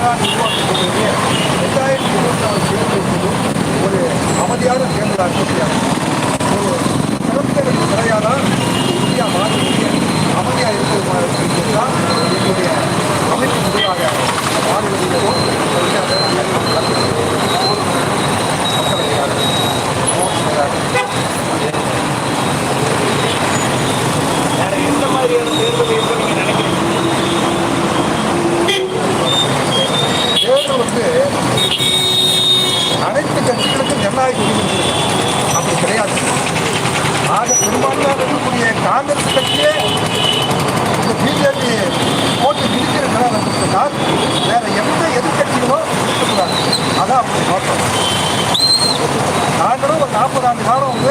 தமிழ்நாடு உருவாக்கப்படுவது ரெண்டாயிரத்தி இருபத்தி தேர்தல் ஒரு அமைதியான தேர்தலாக இருக்கிறார் ஒரு சிறப்பு முறையாக இந்தியா மாறி அமைதியாக இருக்கிறது தான் எங்களுடைய அமைப்பு முறையாக மாறி வருகிறோம் வேறு எந்த மாதிரியான தேர்தல் என்று நினைக்கிறீங்க? வந்து அனைத்து கட்சிகளுக்கும் ஜனநாயக உரிமை அப்படி கிடையாது. ஆக பெரும்பான்மையாக இருக்கக்கூடிய காங்கிரஸ் கட்சியே இந்த பிஜேபி போட்டு பிடிச்சிருக்கிறார் என்று வேற எந்த எதிர்கட்சிகளோ இருக்கக்கூடாது. அதான் அப்படி நோக்கம். நாங்களும் ஒரு நாற்பது ஆண்டு காலம் வந்து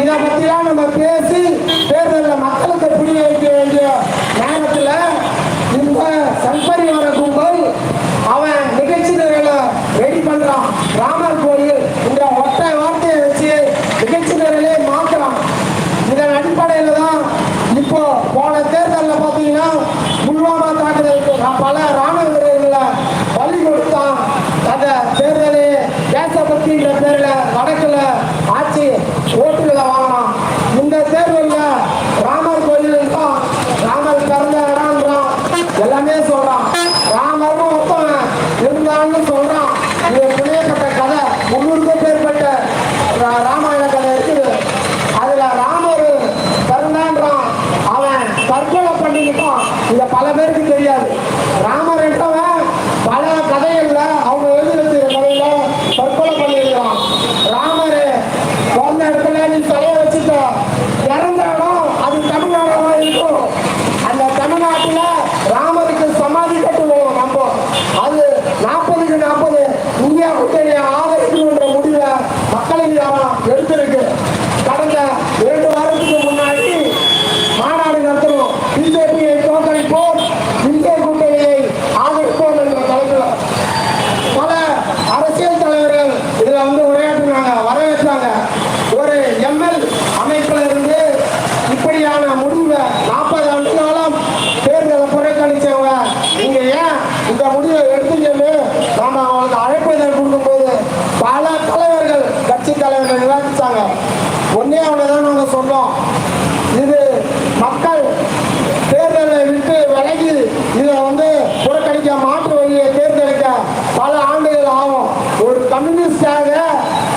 இதை பத்திலாம் நம்ம பேசி எல்லாமே இந்தியா கூட்டணியை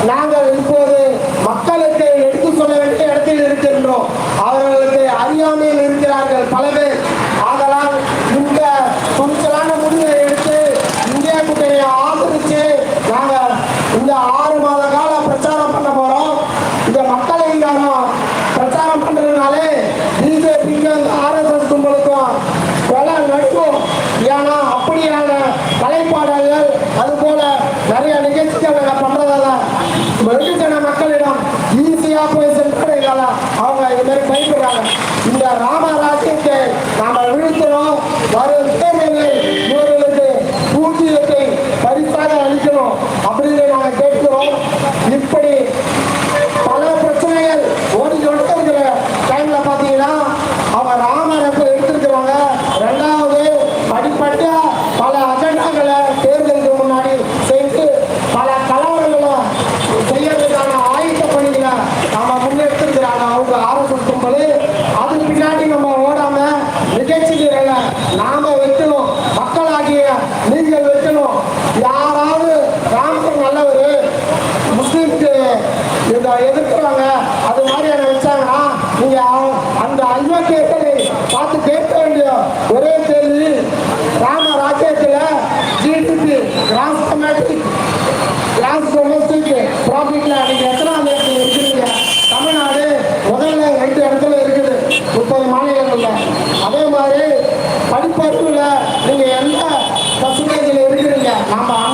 நாங்கள் இருக்கிறீங்க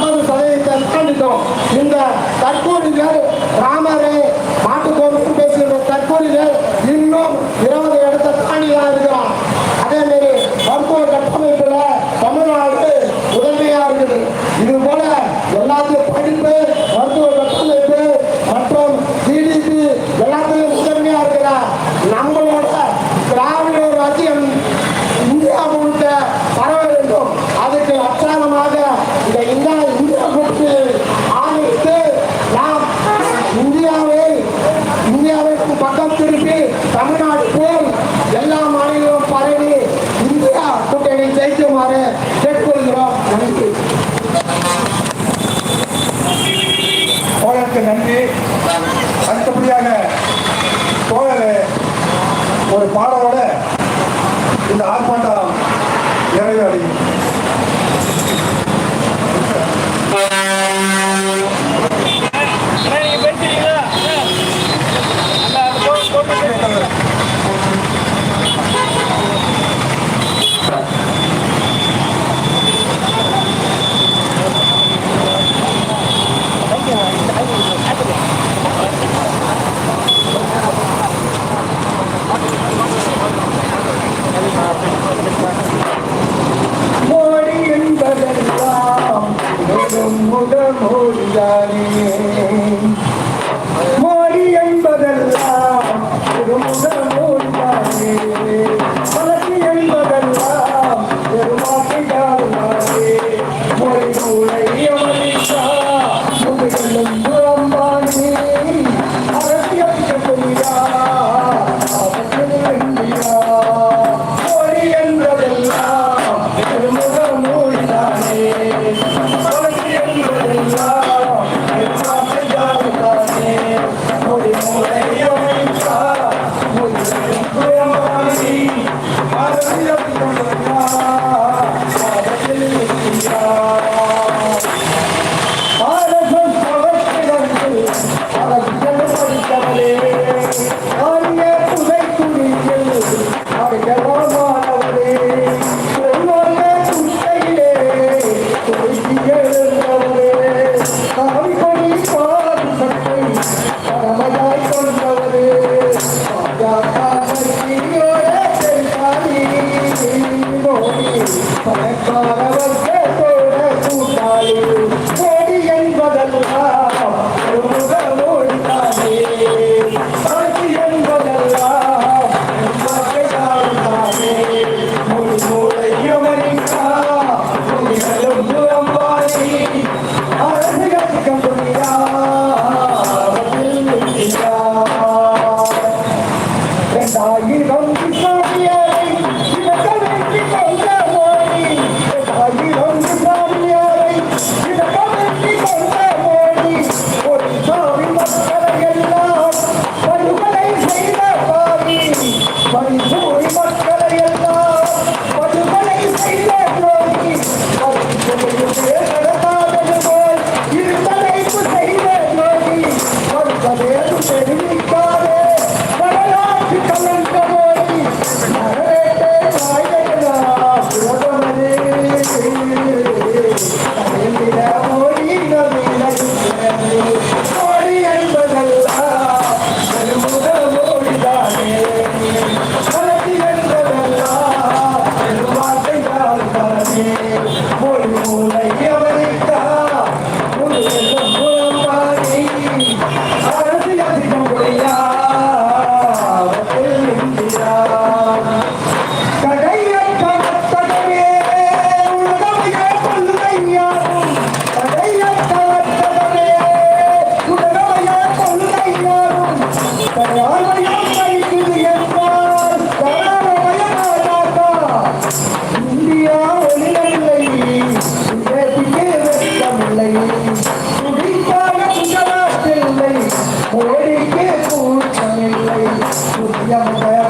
আমরা